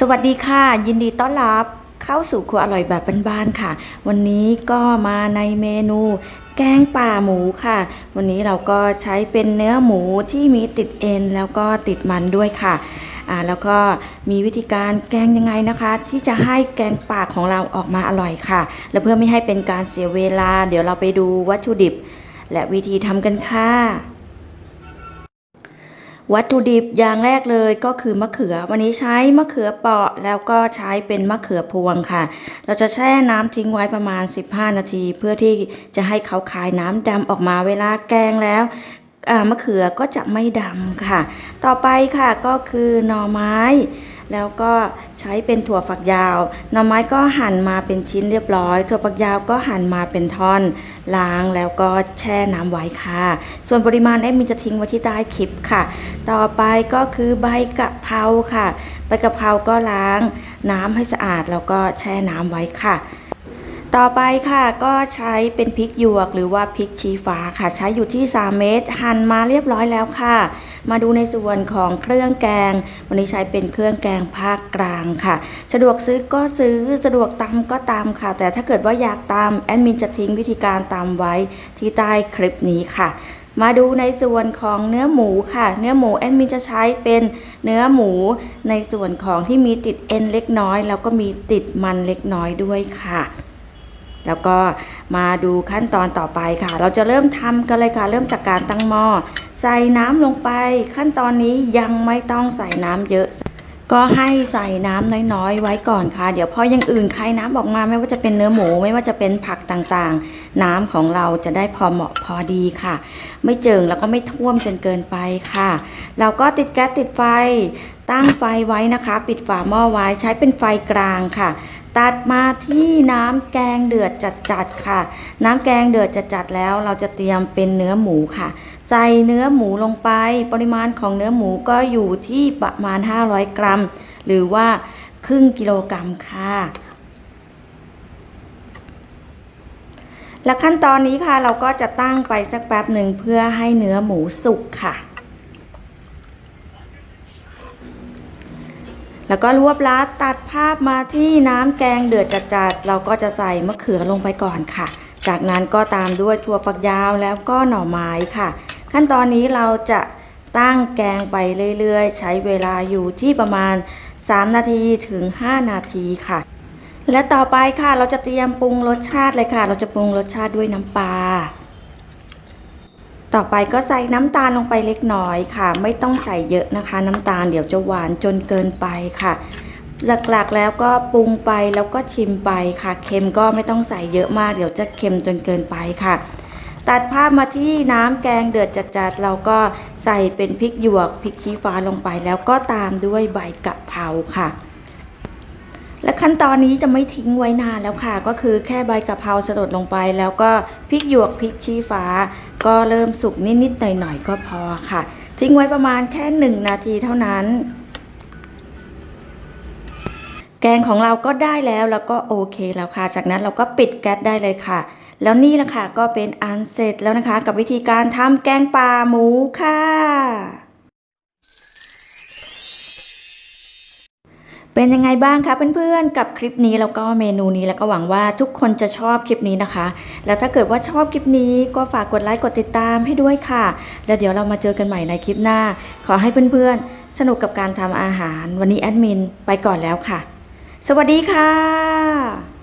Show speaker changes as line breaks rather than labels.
สวัสดีค่ะ ยินดีต้อนรับเข้าสู่ครัวอร่อยแบบบ้านๆค่ะ วันนี้ก็มาในเมนู แกงป่าหมูค่ะ วันนี้เราก็ใช้เป็นเนื้อหมูที่มีติดเอ็นแล้วก็ติดมันด้วยค่ะอ่าแล้วก็มีวิธีการแกงยังไงนะคะ ที่จะให้แกงป่าของเราออกมาอร่อยค่ะ และเพื่อไม่ให้เป็นการเสียเวลา เดี๋ยวเราไปดูวัตถุดิบ และวิธีทำกันค่ะ วัตถุดิบอย่างแรกเลยก็คือมะเขือ วันนี้ใช้มะเขือเปาะแล้วก็ใช้เป็นมะเขือพวงค่ะ เราจะแช่น้ำทิ้งไว้ประมาณ 15 นาที เพื่อที่จะให้เขาคายน้ำดำออกมาเวลาแกงแล้วมะเขือก็จะไม่ดำค่ะ ต่อไปค่ะก็คือหน่อไม้ แล้วก็ใช้เป็นถั่วฝักยาวหน่อไม้ก็หั่นมาเป็นชิ้นเรียบร้อยถั่วฝักยาวก็หั่นมาเป็นท่อน ล้างแล้วก็แช่น้ำไว้ค่ะ ส่วนปริมาณแอดมินจะทิ้งไว้ที่ใต้คลิปค่ะ ต่อไปก็คือใบกะเพราค่ะ ใบกะเพราก็ล้างน้ำให้สะอาดแล้วก็แช่น้ำไว้ค่ะ ต่อไปค่ะก็ใช้เป็นพริกหยวกหรือว่าพริกชี้ฟ้าค่ะ ใช้อยู่ที่ 3 เม็ดหั่นมาเรียบร้อยแล้วค่ะ มาดูในส่วนของเครื่องแกง วันนี้ใช้เป็นเครื่องแกงภาคกลางค่ะ สะดวกซื้อก็ซื้อสะดวกตำก็ตำค่ะ แต่ถ้าเกิดว่าอยากตำแอดมินจะทิ้งวิธีการตำไว้ที่ใต้คลิปนี้ค่ะมาดูในส่วนของเนื้อหมูค่ะ เนื้อหมูแอดมินจะใช้เป็นเนื้อหมูในส่วนของที่มีติดเอ็นเล็กน้อย แล้วก็มีติดมันเล็กน้อยด้วยค่ะ แล้วก็มาดูขั้นตอนต่อไปค่ะ เราจะเริ่มทำกันเลยค่ะ เริ่มจากการตั้งหม้อใส่น้ำลงไป ขั้นตอนนี้ยังไม่ต้องใส่น้ำเยอะ ก็ให้ใส่น้ำน้อยๆ ไว้ก่อนค่ะ เดี๋ยวพออยังอื่นใครน้ำออกมาไม่ว่าจะเป็นเนื้อหมู ไม่ว่าจะเป็นผักต่างๆ น้ำของเราจะได้พอเหมาะพอดีค่ะ ไม่เจิงแล้วก็ไม่ท่วมจนเกินไปค่ะ เราก็ติดแก๊สติดไฟตั้งไฟไว้นะคะ ปิดฝาหม้อไว้ใช้เป็นไฟกลางค่ะ ตัดมาที่น้ำแกงเดือดจัดๆค่ะ น้ำแกงเดือดจัดๆแล้ว เราจะเตรียมเป็นเนื้อหมูค่ะ ใส่เนื้อหมูลงไป ปริมาณของเนื้อหมูก็อยู่ที่ประมาณ 500 กรัม หรือว่าครึ่งกิโลกรัมค่ะ และขั้นตอนนี้ค่ะเราก็จะตั้งไปสักแป๊บหนึ่งเพื่อให้เนื้อหมูสุกค่ะ แล้วก็รวบลัดตัดภาพมาที่น้ำแกงเดือดจัดๆเราก็จะใส่มะเขือลงไปก่อนค่ะ จากนั้นก็ตามด้วยถั่วฝักยาวแล้วก็หน่อไม้ค่ะ ขั้นตอนนี้เราจะตั้งแกงไปเรื่อยๆ ใช้เวลาอยู่ที่ประมาณ 3 นาทีถึง 5 นาทีค่ะ และต่อไปค่ะเราจะเตรียมปรุงรสชาติเลยค่ะ เราจะปรุงรสชาติด้วยน้ำปลา ต่อไปก็ใส่น้ำตาลลงไปเล็กน้อยค่ะ ไม่ต้องใส่เยอะนะคะ น้ำตาลเดี๋ยวจะหวานจนเกินไปค่ะ หลักๆแล้วก็ปรุงไปแล้วก็ชิมไปค่ะ เค็มก็ไม่ต้องใส่เยอะมาก เดี๋ยวจะเค็มจนเกินไปค่ะ ตัดภาพมาที่น้ำแกงเดือดจัดๆเราก็ใส่เป็นพริกหยวกพริกชี้ฟ้าลงไป แล้วก็ตามด้วยใบกะเพราค่ะ และขั้นตอนนี้จะไม่ทิ้งไว้นานแล้วค่ะ ก็คือแค่ใบกะเพราสลดลงไป แล้วก็พริกหยวกพริกชี้ฟ้า ก็เริ่มสุกนิดๆหน่อยๆก็พอค่ะ ทิ้งไว้ประมาณแค่หนึ่งนาทีเท่านั้น แกงของเราก็ได้แล้วแล้วก็โอเคแล้วค่ะ จากนั้นเราก็ปิดแก๊สได้เลยค่ะ แล้วนี่แหละค่ะก็เป็นอันเสร็จแล้วนะคะ กับวิธีการทำแกงป่าหมูค่ะ เป็นยังไงบ้างคะเพื่อนๆ กับคลิปนี้แล้วก็เมนูนี้แล้วก็หวังว่าทุกคนจะชอบคลิปนี้นะคะ แล้วถ้าเกิดว่าชอบคลิปนี้ก็ฝากกดไลค์กดติดตามให้ด้วยค่ะ แล้วเดี๋ยวเรามาเจอกันใหม่ในคลิปหน้า ขอให้เพื่อนๆ สนุกกับการทำอาหาร วันนี้แอดมินไปก่อนแล้วค่ะ สวัสดีค่ะ